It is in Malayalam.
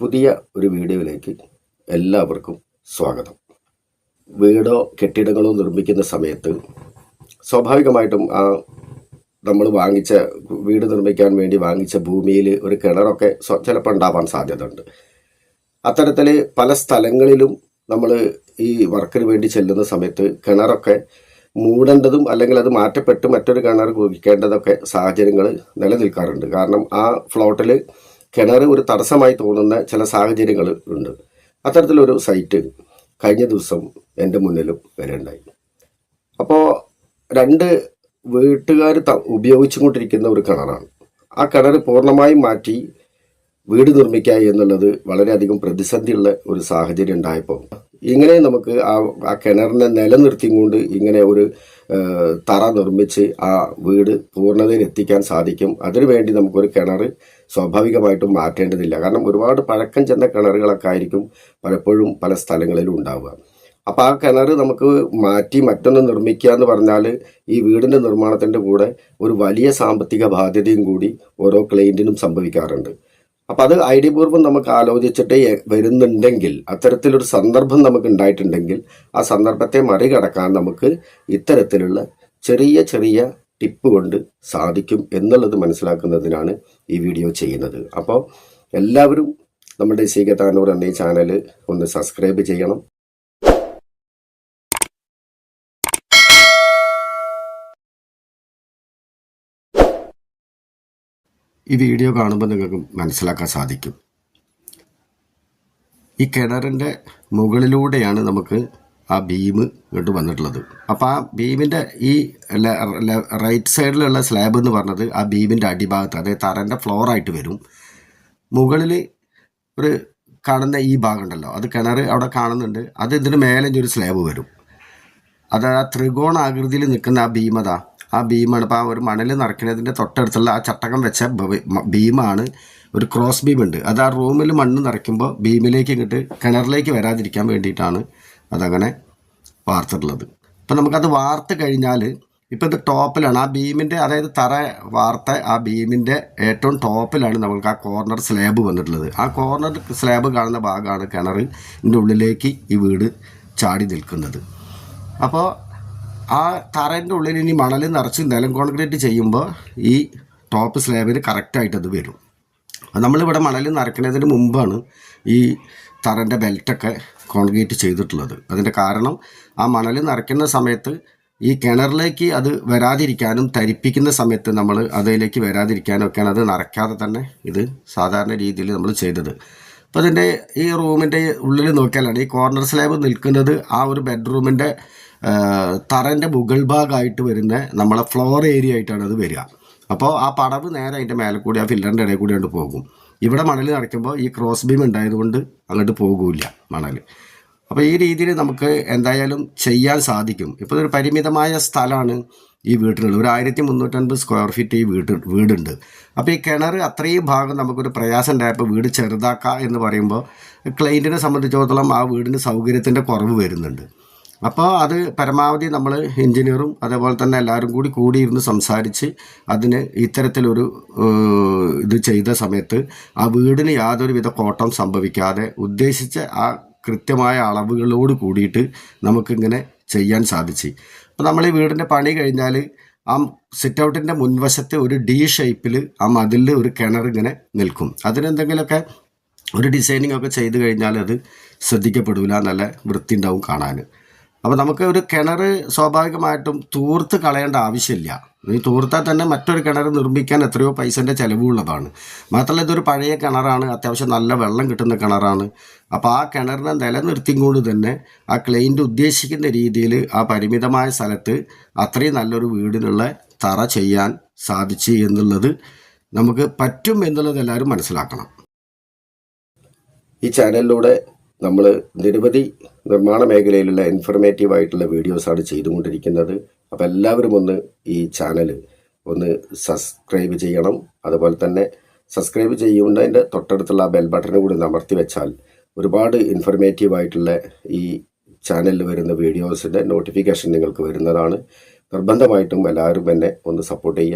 പുതിയ ഒരു വീഡിയോയിലേക്ക് എല്ലാവർക്കും സ്വാഗതം. വീടോ കെട്ടിടങ്ങളോ നിർമ്മിക്കുന്ന സമയത്ത് സ്വാഭാവികമായിട്ടും ആ നമ്മൾ വാങ്ങിച്ച വീട് നിർമ്മിക്കാൻ വേണ്ടി വാങ്ങിച്ച ഭൂമിയിൽ ഒരു കിണറൊക്കെ ചിലപ്പോൾ ഉണ്ടാവാൻ സാധ്യതയുണ്ട്. അത്തരത്തിൽ പല സ്ഥലങ്ങളിലും നമ്മൾ ഈ വർക്കിന് വേണ്ടി ചെല്ലുന്ന സമയത്ത് കിണറൊക്കെ മൂടേണ്ടതും അല്ലെങ്കിൽ അത് മാറ്റപ്പെട്ട് മറ്റൊരു കിണർ കുഴിക്കേണ്ടതൊക്കെ സാഹചര്യങ്ങൾ നിലനിൽക്കാറുണ്ട്. കാരണം ആ ഫ്ലോട്ടിൽ കിണർ ഒരു തടസ്സമായി തോന്നുന്ന ചില സാഹചര്യങ്ങൾ ഉണ്ട്. അത്തരത്തിലൊരു സൈറ്റ് കഴിഞ്ഞ ദിവസം എന്റെ മുന്നിലും വരെയുണ്ടായി. അപ്പോൾ രണ്ട് വീട്ടുകാർ ത ഉപയോഗിച്ചുകൊണ്ടിരിക്കുന്ന ഒരു കിണറാണ്. ആ കിണർ പൂർണമായും മാറ്റി വീട് നിർമ്മിക്കുക എന്നുള്ളത് വളരെയധികം പ്രതിസന്ധിയുള്ള ഒരു സാഹചര്യം ഉണ്ടായപ്പോൾ ഇങ്ങനെ നമുക്ക് ആ ആ കിണറിനെ നിലനിർത്തിക്കൊണ്ട് ഇങ്ങനെ ഒരു തറ നിർമ്മിച്ച് ആ വീട് പൂർണതയിൽ എത്തിക്കാൻ സാധിക്കും. അതിനുവേണ്ടി നമുക്കൊരു കിണർ സ്വാഭാവികമായിട്ടും മാറ്റേണ്ടതില്ല. കാരണം ഒരുപാട് പഴക്കം ചെന്ന കിണറുകളൊക്കെ ആയിരിക്കും പലപ്പോഴും പല സ്ഥലങ്ങളിലും ഉണ്ടാവുക. അപ്പോൾ ആ കിണർ നമുക്ക് മാറ്റി മറ്റൊന്ന് നിർമ്മിക്കുക എന്ന് പറഞ്ഞാൽ ഈ വീടിന്റെ നിർമ്മാണത്തിന്റെ കൂടെ ഒരു വലിയ സാമ്പത്തിക ബാധ്യതയും കൂടി ഓരോ ക്ലയന്റിനും സംഭവിക്കാറുണ്ട്. അപ്പം അത് ഐഡിയപൂർവം നമുക്ക് ആലോചിച്ചിട്ട് വരുന്നുണ്ടെങ്കിൽ അത്തരത്തിലൊരു സന്ദർഭം നമുക്ക് ഉണ്ടായിട്ടുണ്ടെങ്കിൽ ആ സന്ദർഭത്തെ മറികടക്കാൻ നമുക്ക് ഇത്തരത്തിലുള്ള ചെറിയ ചെറിയ ടിപ്പ് കൊണ്ട് സാധിക്കും എന്നുള്ളത് മനസ്സിലാക്കുന്നതിനാണ് ഈ വീഡിയോ ചെയ്യുന്നത്. അപ്പോൾ എല്ലാവരും നമ്മുടെ സീകത്താനൂർ എന്നീ ചാനൽ ഒന്ന് സബ്സ്ക്രൈബ് ചെയ്യണം. ഈ വീഡിയോ കാണുമ്പോൾ നിങ്ങൾക്ക് മനസ്സിലാക്കാൻ സാധിക്കും. ഈ കിണറിന്റെ മുകളിലൂടെയാണ് നമുക്ക് ആ ബീം ഇങ്ങോട്ട് വന്നിട്ടുള്ളത്. അപ്പോൾ ആ ബീമിന്റെ ഈ റൈറ്റ് സൈഡിലുള്ള സ്ലാബ് എന്ന് പറഞ്ഞത് ആ ബീമിന്റെ അടിഭാഗത്ത് അതായത് തറന്റെ ഫ്ലോറായിട്ട് വരും. മുകളിൽ ഒരു കാണുന്ന ഈ ഭാഗം ഉണ്ടല്ലോ അത് കിണർ അവിടെ കാണുന്നുണ്ട്. അത് ഇതിന് മേലെ ഒരു സ്ലാബ് വരും. അത് ആ ത്രികോണാകൃതിയിൽ നിൽക്കുന്ന ആ ഭീമത ആ ഭീമാണ്. ഇപ്പോൾ ആ ഒരു മണൽ നിറയ്ക്കുന്നതിന്റെ തൊട്ടടുത്തുള്ള ആ ചട്ടകം വെച്ച ഭീമാണ് ഒരു ക്രോസ് ബീം ഉണ്ട്. അത് ആ റൂമിൽ മണ്ണ് നിറയ്ക്കുമ്പോൾ ഭീമിലേക്ക് ഇങ്ങോട്ട് കിണറിലേക്ക് വരാതിരിക്കാൻ വേണ്ടിയിട്ടാണ് അതങ്ങനെ വാർത്തിട്ടുള്ളത്. ഇപ്പം നമുക്കത് വാർത്ത് കഴിഞ്ഞാൽ ഇപ്പം ഇത് ടോപ്പിലാണ്. ആ ബീമിന്റെ അതായത് തറ വാർത്ത ആ ബീമിന്റെ ഏറ്റവും ടോപ്പിലാണ് നമുക്ക് ആ കോർണർ സ്ലാബ് വന്നിട്ടുള്ളത്. ആ കോർണർ സ്ലാബ് കാണുന്ന ഭാഗമാണ് കിണറിന്റെ ഉള്ളിലേക്ക് ഈ വീട് ചാടി നിൽക്കുന്നത്. അപ്പോൾ ആ തറേന്റെ ഉള്ളിൽ ഇനി മണൽ നിറച്ച് നിലം കോൺക്രീറ്റ് ചെയ്യുമ്പോൾ ഈ ടോപ്പ് സ്ലാബിന് കറക്റ്റായിട്ടത് വരും. നമ്മളിവിടെ മണൽ നിറയ്ക്കുന്നതിന് മുമ്പാണ് ഈ തറന്റെ ബെൽറ്റൊക്കെ കോൺക്രീറ്റ് ചെയ്തിട്ടുള്ളത്. അതിന്റെ കാരണം ആ മണൽ നിറയ്ക്കുന്ന സമയത്ത് ഈ കിണറിലേക്ക് അത് വരാതിരിക്കാനും തരിപ്പിക്കുന്ന സമയത്ത് നമ്മൾ അതിലേക്ക് വരാതിരിക്കാനും ഒക്കെയാണ് അത് നിറയ്ക്കാതെ തന്നെ ഇത് സാധാരണ രീതിയിൽ നമ്മൾ ചെയ്തത്. അപ്പോൾ അതിന്റെ ഈ റൂമിന്റെ ഉള്ളിൽ നോക്കിയാലാണ് ഈ കോർണർ സ്ലാബ് നിൽക്കുന്നത് ആ ഒരു ബെഡ്റൂമിന്റെ തറന്റെ മുകൾ ഭാഗമായിട്ട് വരുന്ന നമ്മളെ ഫ്ലോർ ഏരിയ ആയിട്ടാണ് അത് വരിക. അപ്പോൾ ആ പടവ് നേരെ അതിന്റെ മേലെ കൂടി ആ ഫില്ലറിന്റെ ഇടയിൽ കൂടി കൊണ്ട് പോകും. ഇവിടെ മണൽ നിറയ്ക്കുമ്പോൾ ഈ ക്രോസ് ബീം ഉണ്ടായതുകൊണ്ട് അങ്ങോട്ട് പോകില്ല മണൽ അപ്പോൾ ഈ രീതിയിൽ നമുക്ക് എന്തായാലും ചെയ്യാൻ സാധിക്കും. ഇപ്പോൾ ഒരു പരിമിതമായ സ്ഥലമാണ് ഈ വീട്ടിലുള്ളത് ഒരു ആയിരത്തി മുന്നൂറ്റൻപത് സ്ക്വയർ ഫീറ്റ് ഈ വീട് വീടുണ്ട്. അപ്പോൾ ഈ കിണർ അത്രയും ഭാഗം നമുക്കൊരു പ്രയാസം ഉണ്ടായപ്പോൾ വീട് ചെറുതാക്കുക എന്ന് പറയുമ്പോൾ ക്ലൈന്റിനെ സംബന്ധിച്ചിടത്തോളം ആ വീടിന് സൗകര്യത്തിന്റെ കുറവ് വരുന്നുണ്ട്. അപ്പോൾ അത് പരമാവധി നമ്മൾ എഞ്ചിനീയറും അതേപോലെ തന്നെ എല്ലാവരും കൂടി കൂടിയിരുന്ന് സംസാരിച്ച് അതിന് ഇത്തരത്തിലൊരു ഇത് ചെയ്ത സമയത്ത് ആ വീടിന് യാതൊരുവിധ കോട്ടം സംഭവിക്കാതെ ഉദ്ദേശിച്ച ആ കൃത്യമായ അളവുകളോട് കൂടിയിട്ട് നമുക്കിങ്ങനെ ചെയ്യാൻ സാധിച്ചു. അപ്പോൾ നമ്മൾ ഈ വീടിന്റെ പണി കഴിഞ്ഞാൽ ആ സിറ്റ് ഔട്ടിന്റെ മുൻവശത്തെ ഒരു ഡി ഷേപ്പിൽ ആ മതിലിൽ ഒരു കിണർ ഇങ്ങനെ നിൽക്കും. അതിനെന്തെങ്കിലുമൊക്കെ ഒരു ഡിസൈനിങ് ഒക്കെ ചെയ്ത് കഴിഞ്ഞാൽ അത് ശ്രദ്ധിക്കപ്പെടില്ല നല്ല വൃത്തി ഉണ്ടാവും കാണാൻ അപ്പോൾ നമുക്ക് ഒരു കിണർ സ്വാഭാവികമായിട്ടും തൂർത്ത് കളയേണ്ട ആവശ്യമില്ല. ഈ തൂർത്താൽ തന്നെ മറ്റൊരു കിണർ നിർമ്മിക്കാൻ എത്രയോ പൈസന്റെ ചിലവുള്ളതാണ്. മാത്രമല്ല ഇതൊരു പഴയ കിണറാണ്. അത്യാവശ്യം നല്ല വെള്ളം കിട്ടുന്ന കിണറാണ്. അപ്പോൾ ആ കിണറിനെ നിലനിർത്തിക്കൊണ്ട് തന്നെ ആ ക്ലൈന്റ് ഉദ്ദേശിക്കുന്ന രീതിയിൽ ആ പരിമിതമായ സ്ഥലത്ത് അത്രയും നല്ലൊരു വീടിനുള്ള തറ ചെയ്യാൻ സാധിച്ചു എന്നുള്ളത് നമുക്ക് പറ്റും എന്നുള്ളത് എല്ലാവരും മനസ്സിലാക്കണം. ഈ ചാനലിലൂടെ നമ്മൾ നിരവധി നിർമ്മാണ മേഖലയിലുള്ള ഇൻഫർമേറ്റീവ് ആയിട്ടുള്ള വീഡിയോസാണ് ചെയ്തുകൊണ്ടിരിക്കുന്നത്. അപ്പോൾ എല്ലാവരും ഒന്ന് ഈ ചാനൽ ഒന്ന് സബ്സ്ക്രൈബ് ചെയ്യണം. അതുപോലെ തന്നെ സബ്സ്ക്രൈബ് ചെയ്യുന്നതിന്റെ തൊട്ടടുത്തുള്ള ബെൽ ബട്ടണും കൂടി അമർത്തി വെച്ചാൽ ഒരുപാട് ഇൻഫർമേറ്റീവ് ആയിട്ടുള്ള ഈ ചാനലിൽ വരുന്ന വീഡിയോസിന്റെ നോട്ടിഫിക്കേഷൻ നിങ്ങൾക്ക് വരുന്നതാണ്. നിർബന്ധമായിട്ടും എല്ലാവരും എന്നെ ഒന്ന് സപ്പോർട്ട് ചെയ്യുക.